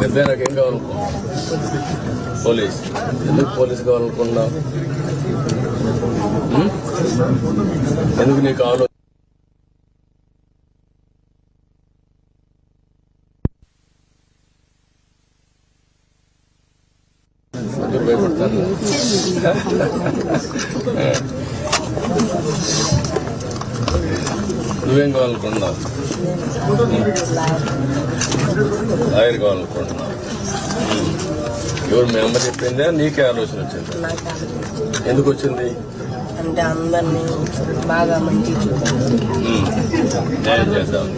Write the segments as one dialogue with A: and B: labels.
A: పెద్ద నాకు ఏం కావాలనుకున్నావు పోలీస్. ఎందుకు పోలీస్ కావాలనుకున్నా ఎందుకు నీకు ఆలో భయపడతాను. నువ్వేం కావాలనుకున్నావు లాయర్ కావాలనుకుంటున్నావు. ఎవరు మీ అమ్మ చెప్పిందా? నీకే ఆలోచన వచ్చింది. ఎందుకు వచ్చింది?
B: అంటే అందరినీ బాగా మంచి.
A: న్యాయం చేద్దాం.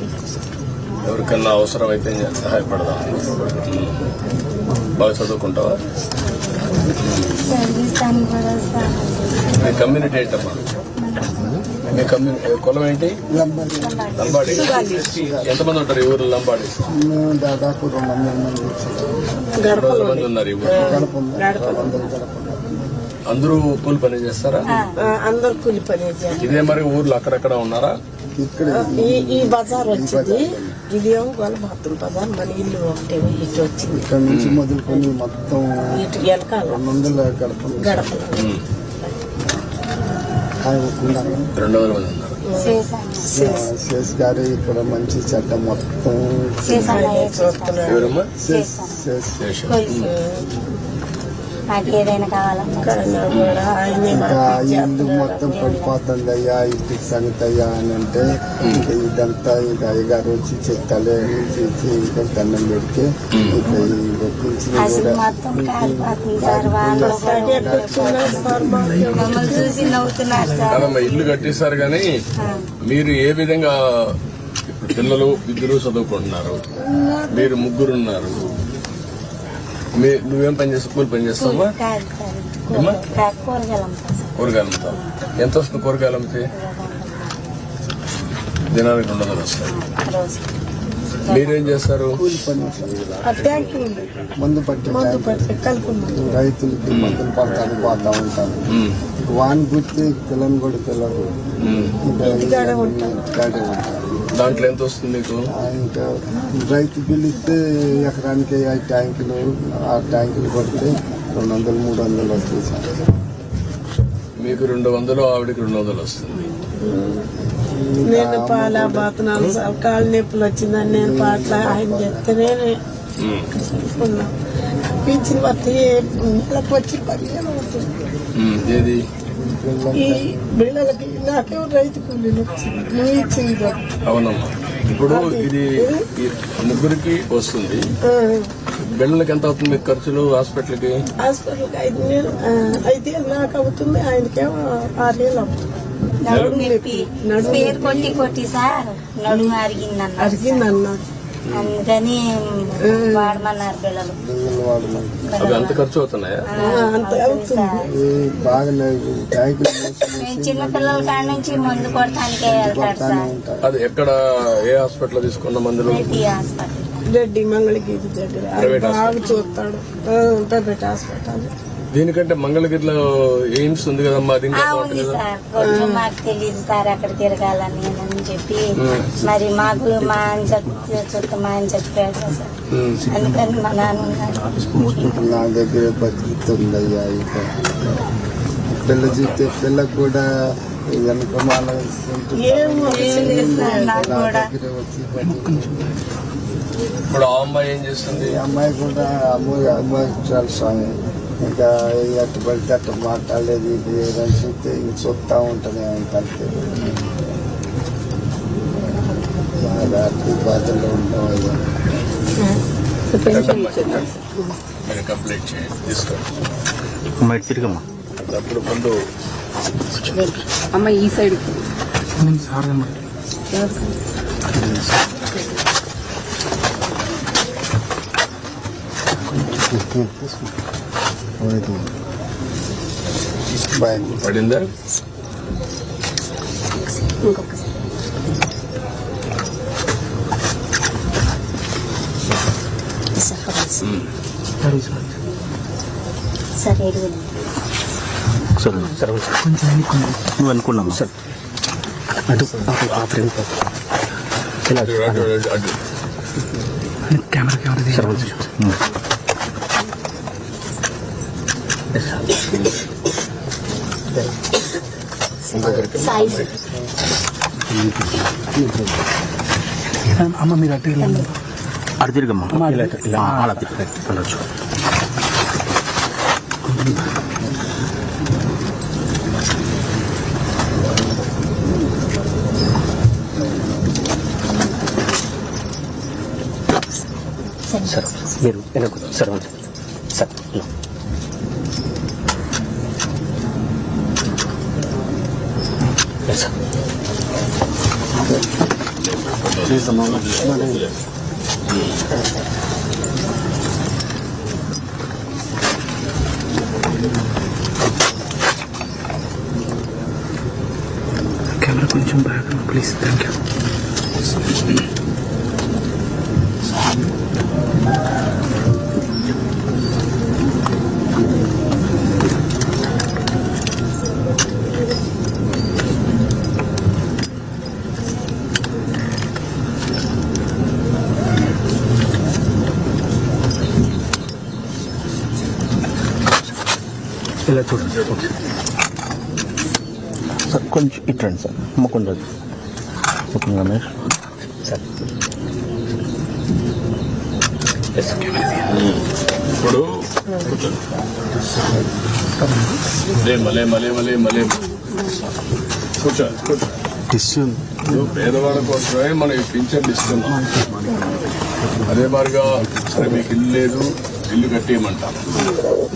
A: ఎవరికన్నా అవసరం అయితే సహాయపడదాం. బాగా చదువుకుంటావా? కమ్యూనిటీ ఏంటమ్మా? మీ కమ్యూనిటీ కులం ఏంటి? లంబాడి. ఎంతమంది ఉంటారు ఈ ఊరు లంబాడి?
C: దాదాపు రెండు మంది
A: ఉన్నారు ఈ ఊరు. అందరూ కూలి పని చేస్తారా?
B: అందరు కూలి పని
A: ఇదే మరి ఊర్లో అక్కడక్కడ ఉన్నారా?
C: ఇక్కడ
B: ఈ బజార్ వచ్చింది. ఇది ఏమో గోల బాత్రూమ్ బజార్. మన ఇల్లు ఒకటే ఇటు వచ్చింది.
C: ఇక్కడ నుంచి మొదలుకొని మొత్తం
B: ఇటు వెనకాల
C: వందల గడప ఉంది.
B: గడప
A: ఉం.
C: ఆయన ఉన్నారు.
A: రెండు వందల మంది ఉన్నారు
D: చేశాను
C: శేష్ గారు ఇక్కడ మంచి చెడ్డ మొత్తం
A: ఎవరమ్మా
C: శేష్
D: నాకు ఏదైనా కావాలన్నా
C: ఇల్లు. మొత్తం పడిపోతుంది అయ్యా ఇంటికి సంగతి అయ్యా అని అంటే ఇంకా ఇదంతా ఇంకా అయ్యగారు వచ్చి చెత్తలే చేసి ఇంకా దండం పెడితే ఇంకా
A: ఇల్లు. కట్టేశారు కానీ మీరు ఏ విధంగా పిల్లలు ఇద్దరు చదువుకుంటున్నారు? మీరు ముగ్గురు ఉన్నారు మీ నువ్వేం పని చేస్తావు? కూలి పని చేస్తావా?
D: కూరగాయలు
A: అమ్ముతావు? ఎంత వస్తుంది కూరగాయలు అమ్మితే? దినానికి రెండు వందలు వస్తాయి. మీరేం చేస్తారు?
C: మందు రైతులకి మందులు పడతాను పోతా ఉంటాను వాన్ గుర్తి పిల్లని కూడా పిల్లలు
A: ఉమ్. దాంట్లో ఎంత వస్తుంది మీకు?
C: ఇంకా రైతు బిల్లు ఇస్తే ఎకరానికి ఐదు ట్యాంకులు ఆ ట్యాంకులు కొడితే రెండు వందలు మూడు వందలు వస్తాయి సార్.
A: మీకు రెండు వందలు ఆవిడకి రెండు వందలు వస్తుంది.
B: నేను పాల బాతనాలు సార్ కాళ్ళు నొప్పులు వచ్చిందని నేను పాటలు ఆయన చెప్తేనే పింఛన్ వస్తే నెలకు వచ్చి పదిహేను అవుతుంది.
A: ఏది?
B: ఈ బిళ్ళలకి నాకేమో రైతు కూలీలు వచ్చింది నువ్వు ఇచ్చింది డబ్బు.
A: అవునమ్మా. ఇప్పుడు ఇది ఈ ముగ్గురికి వస్తుంది.
B: ఆ,
A: బిళ్ళకి ఎంత అవుతుంది మీకు ఖర్చులు హాస్పిటల్కి?
B: హాస్పిటల్కి ఐదు వేలు వేలు నాకు అవుతుంది ఆయనకేమో ఆరు వేలు అవుతుంది.
D: నడుము నొప్పి. స్పేర్ కొట్టి కొట్టి సార్ నడుము అరిగిందన్న అందుకని వాడమన్నారు పిల్లలు.
A: అవి అంత ఖర్చు అవుతున్నాయా?
D: చిన్న పిల్లల కాడ నుంచి మందు కొడటానికే వెళ్తాడు సార్.
C: ఉంటారు.
A: అది ఎక్కడ ఏ హాస్పిటల్ తీసుకున్న మందులు?
D: రెడ్డి హాస్పిటల్.
B: రెడ్డి మంగళగిరి దగ్గర. బాగా చూస్తాడు. Private hospital.
A: దీనికంటే మంగళగిరిలో ఎయిమ్స్ ఉంది కదమ్మా అది ఇంకా
D: ఉంది సార్. కొంచెం మాకు తెలియదు సార్ అక్కడ తిరగాలని అని చెప్పి. మరి మాకు మా ఆయన చెప్ చుట్టూ మా ఆయన చెప్పాడు కదా సార్.
A: ఉమ్,
D: అందుకని మా నాన్న
C: నా దగ్గర బతుకుతుంది అయ్యా ఇక. పిల్ల చూస్తే పిల్లకు కూడా వెనక మాల వచ్చి.
A: ఇప్పుడు ఆ అమ్మాయి ఏం చేస్తుంది?
C: ఈ అమ్మాయి కూడా అమ్మాయి అమ్మాయి చాలా స్వామి. ఇంకా ఎట్టు పడితే అట్ట మాట్లాడలేదు ఇది ఏదని చూస్తే ఇంక చూస్తూ ఉంటుంది ఆయనకి అంతే బాగా అట్టి బాధల్లో ఉంటాం అయ్యా
A: మీరు కంప్లీట్ చేయండి తీసుకోండి
E: బయట తిరిగమ్మా.
A: అప్పుడు ముందు
F: అమ్మ ఈ సైడ్.
C: బాయ్
A: పడిందా?
D: సరే
E: సరే నువ్వు అనుకున్నాము సార్ అటు. ఆ ఫ్రేమ్ ఇలా
A: అటు, అటు, అటు, అటు.
E: సార్ కొంచెం ఉమ్.
G: అమ్మ మీరు అటు వెళ్ళండి
E: అటు తిరిగమ్మా ఇలా ఇలా అలా తిరిగి వెళ్ళొచ్చు సార్ మీరు వెనక్కు సార్ సార్
G: కెమెరా కొంచెం బ్యాక్ ప్లీజ్ థ్యాంక్ యూ
E: ఇలా చూడండి సార్ కొంచెం ఇటు రండి సార్ అమ్మ కొంచెం ఓకే రమేష్. సార్.
A: ఇప్పుడు మలే మలే మలే మలే. కూర్చో కూర్చో.
E: టిష్యూ
A: పేదవాళ్ళ కోసమే మనం ఈ పింఛన్ ఇస్తున్నాం అదే మాదిరిగా సరే మీకు ఇల్లు లేదు. ఇల్లు కట్టేయమంటాం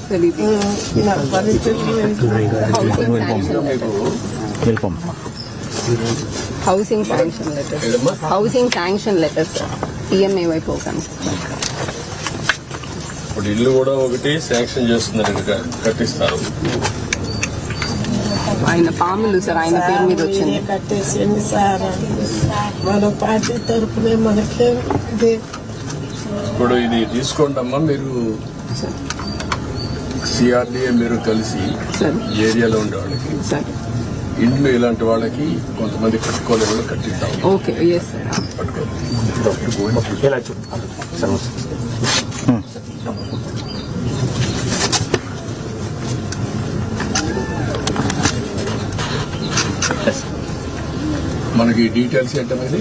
F: సార్ ఇది
B: నా పరిస్థితులు
A: ఇంకా మీకు
E: వెళ్ళిపోమ్మా
F: housing
A: sanction
F: letter housing sanction letter EMI program
A: ఇప్పుడు ఇల్లు కూడా ఒకటి శాంక్షన్ చేస్తున్నారు కట్టిస్తారు.
F: ఆయన పాములు సార్ ఆయన పేరు మీద వచ్చింది.
B: కట్టేసింది సార్? మన పార్టీ తరఫునే మనకే
A: ఇప్పుడు ఇది తీసుకోండి అమ్మా మీరు సిఆర్డీఏ మీరు కలిసి ఏరియాలో ఉండే వాళ్ళకి
F: సార్
A: ఇండ్లు ఇలాంటి వాళ్ళకి కొంతమంది కట్టుకోలేని వాళ్ళు కట్టిద్దాం.
F: సార్
A: మనకి డీటెయిల్స్ ఏంటనేది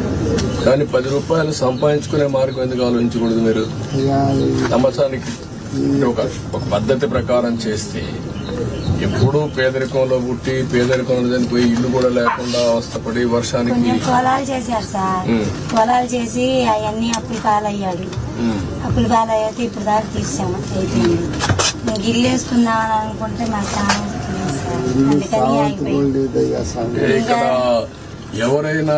A: కానీ పది రూపాయలు సంపాదించుకునే మార్గం ఎందుకు ఆలోచించకూడదు మీరు? సంవత్సరానికి ఒక ఒక పద్ధతి ప్రకారం చేస్తే ఎప్పుడూ పేదరికంలో పుట్టి పేదరికంలో చనిపోయి ఇల్లు కూడా లేకుండా అవస్థపడి వర్షానికి
D: పొలాలు చేశారు సార్. పొలాలు చేసి అవన్నీ అప్పులు పాలయ్యాడు. అప్పులు పాలయ్యాక ఇప్పుడు దాకా తీసాము. అయిపోయింది. ఇంక ఇల్లు వేసుకుందామని అనుకుంటే మా స్థానం అందుకని
A: ఇక్కడ ఎవరైనా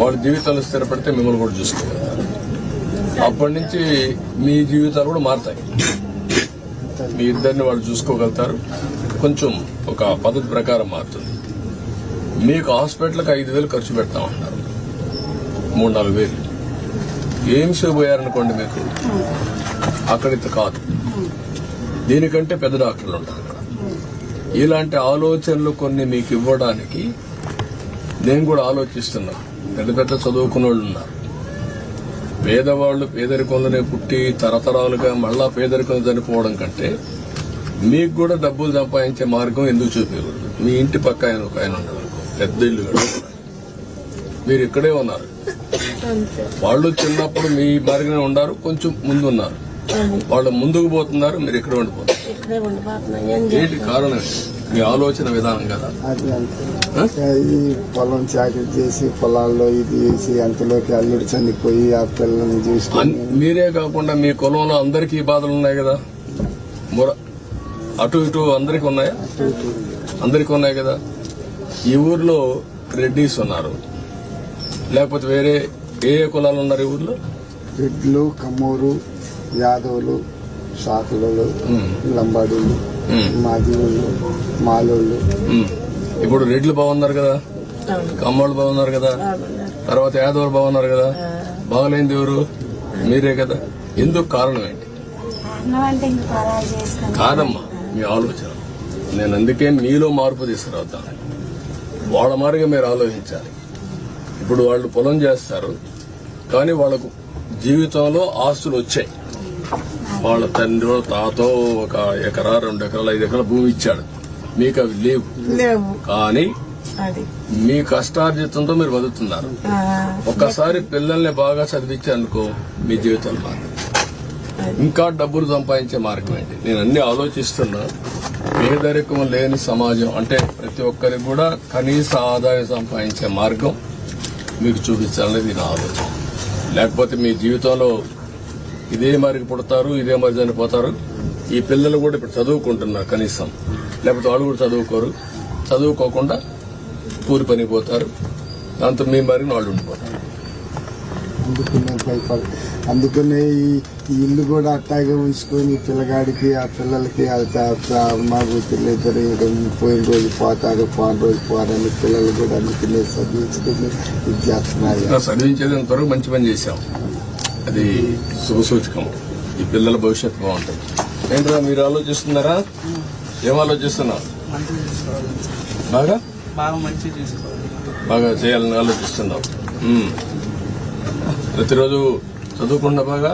A: వాళ్ళ జీవితాలు స్థిరపడితే మిమ్మల్ని కూడా చూసుకోగలుగుతారు అప్పటి నుంచి మీ జీవితాలు కూడా మారుతాయి. మీ ఇద్దరిని వాళ్ళు చూసుకోగలుగుతారు. కొంచెం ఒక పద్ధతి ప్రకారం మారుతుంది. మీకు హాస్పిటల్కి ఐదు వేలు ఖర్చు పెడతామంటారు మూడు నాలుగు వేలు. ఏం పోయారనుకోండి మీకు? అక్కడ ఇంత కాదు. దీనికంటే పెద్ద డాక్టర్లు ఉంటారు. ఇలాంటి ఆలోచనలు కొన్ని మీకు ఇవ్వడానికి నేను కూడా ఆలోచిస్తున్నా. పెద్ద పెద్ద చదువుకున్న వాళ్ళు ఉన్నారు. పేదవాళ్ళు పేదరికంలోనే పుట్టి తరతరాలుగా మళ్ళా పేదరికం చనిపోవడం కంటే మీకు కూడా డబ్బులు సంపాదించే మార్గం ఎందుకు చూపించకూడదు మీ ఇంటి పక్క ఆయన ఒక ఆయన ఉన్నాడు పెద్ద ఇల్లు. మీరు ఇక్కడే ఉన్నారు. వాళ్ళు చిన్నప్పుడు మీ మార్గనే ఉన్నారు కొంచెం ముందు ఉన్నారు. వాళ్ళు ముందుకు పోతున్నారు మీరు ఇక్కడ ఉండిపోతున్నారు. ఏంటి కారణం ఏంటి? మీ ఆలోచన విధానం కదా?
C: ఈ పొలం చాకరీ చేసి పొలాల్లో ఇది వేసి అంతలోకి అల్లుడు చనిపోయి ఆ పిల్లల్ని చూసుకొని
A: మీరే కాకుండా మీ కులంలో అందరికీ బాధలు ఉన్నాయి కదా? మొర అటు ఇటు అందరికి ఉన్నాయా? అందరికి ఉన్నాయి కదా? ఈ ఊర్లో రెడ్డిస్ ఉన్నారు. లేకపోతే వేరే ఏ ఏ కులాలు ఉన్నారు ఈ ఊర్లో?
C: రెడ్లు కమ్మూరు యాదవులు షాకులు లంబాడీలు. మాదివులు మాలోళ్ళు.
A: ఇప్పుడు రెడ్లు బాగున్నారు కదా? కమ్మోళ్ళు బాగున్నారు కదా? తర్వాత యాదవులు బాగున్నారు కదా? బాగలేంది ఎవరు? మీరే కదా? ఎందుకు కారణం ఏంటి?
D: అన్నం అంటే ఇంక పరాయి చేసుకుని
A: కాదమ్మా మీ ఆలోచన. నేను అందుకే మీలో మార్పు తీసుకురావద్దాను వాళ్ళ మారిగా మీరు ఆలోచించాలి. ఇప్పుడు వాళ్ళు పొలం చేస్తారు కానీ వాళ్ళకు జీవితంలో ఆస్తులు వచ్చాయి. వాళ్ళ తండ్రి తాతో ఒక ఎకరా రెండు ఎకరాలు ఐదు ఎకరాల భూమి ఇచ్చాడు. మీకు అవి లేవు. కానీ మీ కష్టార్జితంతో మీరు బతుకుతున్నారు. ఒక్కసారి పిల్లల్ని బాగా చదివించానుకో మీ జీవితం మారు ఇంకా డబ్బులు సంపాదించే మార్గం ఏంటి? నేను అన్ని ఆలోచిస్తున్నా. పేదరికం లేని సమాజం అంటే ప్రతి ఒక్కరికి కూడా కనీస ఆదాయం సంపాదించే మార్గం మీకు చూపించాలనేది నా ఆలోచన లేకపోతే మీ జీవితంలో ఇదే మరికి పుడతారు ఇదే మరి చనిపోతారు ఈ పిల్లలు కూడా ఇప్పుడు చదువుకుంటున్నారు కనీసం. లేకపోతే వాళ్ళు కూడా చదువుకోరు. చదువుకోకుండా కూలి పనికి పోతారు. దాంతో మీ మరి వాళ్ళు ఉండిపోతారు.
C: అందుకునే ఈ ఇల్లు కూడా అట్టాగే ఉంచుకొని పిల్లగాడికి ఆ పిల్లలకి ఆ త- త- మా కూతురు ఇద్దరు ఈడ పోయిన రోజు పోతారు పోయిన రోజు పోరని పిల్లలు కూడా అందుకనే చదివించుకుని ఇది చేస్తున్నారు.
A: ఇంకా చదివించేది మంచి పని చేశాం. అది శుభసూచకం ఈ పిల్లల భవిష్యత్తు బాగుంటుంది. ఏంట్రా మీరు ఆలోచిస్తున్నారా? ఏం ఆలోచిస్తున్నారు బాగా?
G: బాగా
A: చేయాలని ఆలోచిస్తున్నాం. ప్రతిరోజు చదువుకున్నా బాగా?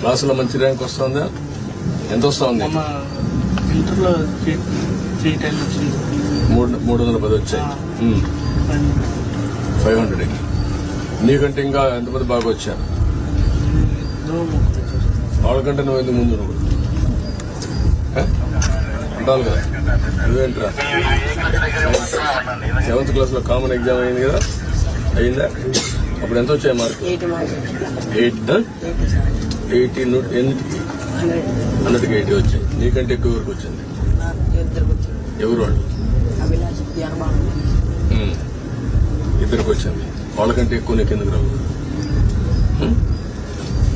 A: క్లాసులో మంచి ర్యాంక్ వస్తుందా? ఎంత వస్తుంది? మూడు మూడు వందల పది వచ్చాయి. ఫైవ్ హండ్రెడ్ నీకంటే ఇంకా ఎంతమంది బాగా వచ్చారు? వాళ్ళకంటే నువ్వు ఎందుకు ముందు? అంటాను కదా. నువ్వేంట్రా? సెవెంత్ క్లాస్లో కామన్ ఎగ్జామ్ అయింది కదా? అయిందా? అప్పుడు ఎంత వచ్చాయి మార్క్ ఎయిట్ ఎయిటీ ఎన్నిటికి హండ్రెడ్కి ఎయిటీ వచ్చాయి. నీకంటే ఎక్కువ వరకు వచ్చింది? ఎవరు వాళ్ళు. ఇద్దరికి వచ్చింది. వాళ్ళకంటే ఎక్కువ నీకు ఎందుకు రావు?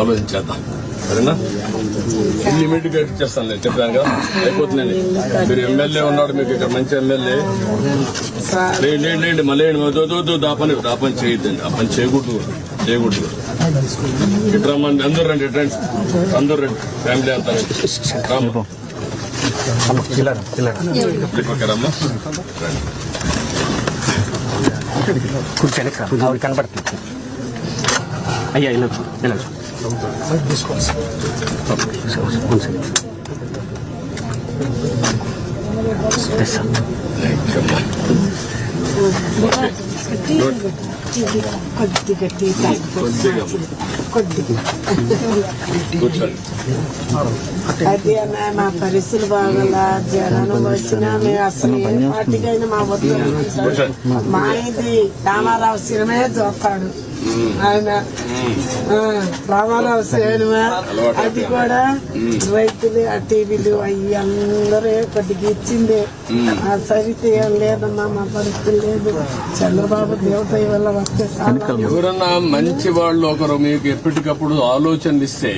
A: ఆలోచించేద్దాం సరేనా? ఇమీడియట్గా ఇచ్చేస్తాను నేను చెప్పాను కదా? అయిపోతుందండి. మీరు ఎమ్మెల్యే ఉన్నాడు మీకు ఇక్కడ మంచి ఎమ్మెల్యే. లేండి లేండి లేండి మళ్ళీ లేండి. వద్దు, వద్దు, పని ఆ పని చేయొద్దండి. ఆ పని చేయకూడదు చేయకూడదు. ఇటు రమ్మండి అందరూ రండి ఇటు రండి. అందరూ రండి ఫ్యామిలీ అంతా రామ్మా. రమ్మా.
E: కనపడుతుంది అయ్యా వెళ్ళచ్చు వెళ్ళచ్చు.
B: కొద్దిగా టీ తాగు.
A: కొద్దిగా అమ్మా.
B: కొద్దిగా
A: కూర్చోండి
B: అది అన్న మా పరిస్థితులు బాగలా జనం వచ్చినా మేము అసలు ఏ పార్టీకైనా మా వద్దు మా ఇది రామారావు సినిమే చూస్తాడు ఆయన రామారావు సినిమా అది కూడా రైతులు ఆ టీవీలు అవి అందరూ ఒకటికి ఇచ్చింది. ఆ సరిత ఏం లేదమ్మా మా పరిస్థితి లేదు. చంద్రబాబు దేవత వల్ల వస్తే
A: ఎవరన్నా మంచి వాళ్ళు ఒకరు మీకు ఎప్పటికప్పుడు ఆలోచనలు ఇస్తే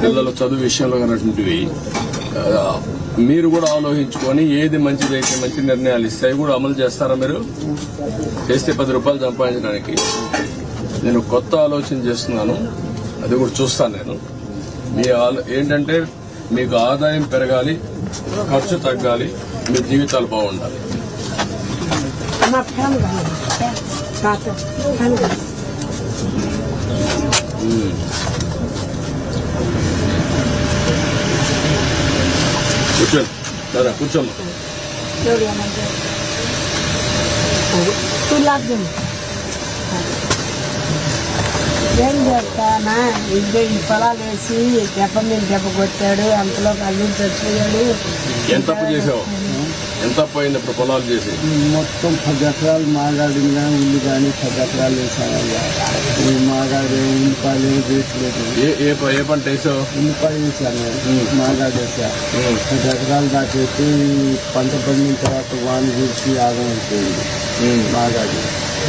A: పిల్లల చదువు విషయంలో ఉన్నటువంటివి మీరు కూడా ఆలోచించుకొని ఏది మంచిదైతే మంచి నిర్ణయాలు ఇస్తాయి కూడా అమలు చేస్తారా మీరు? చేస్తే పది రూపాయలు సంపాదించడానికి. నేను కొత్త ఆలోచన చేస్తున్నాను. అది కూడా చూస్తాను నేను. మీ ఆలో ఏంటంటే మీకు ఆదాయం పెరగాలి ఖర్చు తగ్గాలి మీ జీవితాలు బాగుండాలి
B: ఫ్యాన్ కాదు తాత ఫ్యాన్ కాదు
A: కూర్చోండి. కూర్చోమ్మా.
B: ఏం చేస్తానా? ఇదే ఈ పొలాలు వేసి దెబ్బ మీద దెబ్బ కొట్టాడు అంతలో అల్లుడు చచ్చిపోయాడు.
A: ఎంత చేసావు? ఎంత అప్పు అయింది ఇప్పుడు పొలాలు చేసి?
C: మొత్తం పది ఎకరాలు మాగాడి ఉల్లి కానీ పది ఎకరాలు వేసానయ్యా ఈ మాగాడి ఉల్లిపాయలు ఏమి రేట్లేదు
A: ఏ ఏ ప- ఏ పంట వేసావు?
C: ఉల్లిపాయ వేసాను మాగాడి వేసా. పది ఎకరాలు దాటైతే పంట పండిన తర్వాత వాన చూసి ఆగం అయిపోయింది. మాగాడి.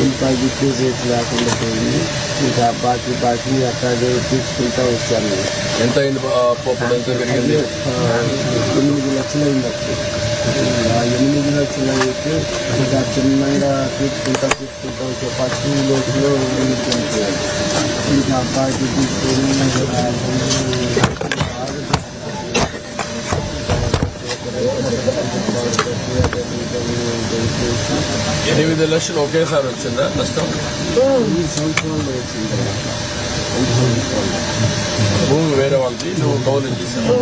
C: ఉల్లిపాయ గిట్టే రేట్ లేకుండా పోయింది. ఇంకా బాకీ బాకీ అట్లాగే తీసుకుంటా వచ్చాను
A: ఎంత అయింది ఆ అప్పు అప్పుడు ఎంత పెరిగింది?
C: ఆ, ఎనిమిది లక్షలు అయింది అప్పుడు. అయితే ఇంకా చిన్నగా తీసుకుంటా తీసుకుంటా వచ్చే ఫస్ట్ లోపల. ఇంకా అబ్బాయికి తీసుకొని ఆ,
A: ఎనిమిది లక్షలు ఒకేసారి వచ్చిందా నష్టం?
C: ఈ సంవత్సరంలో వచ్చింది.
A: భూమి వేరే వాళ్ళది నువ్వు కౌలు చేసావు?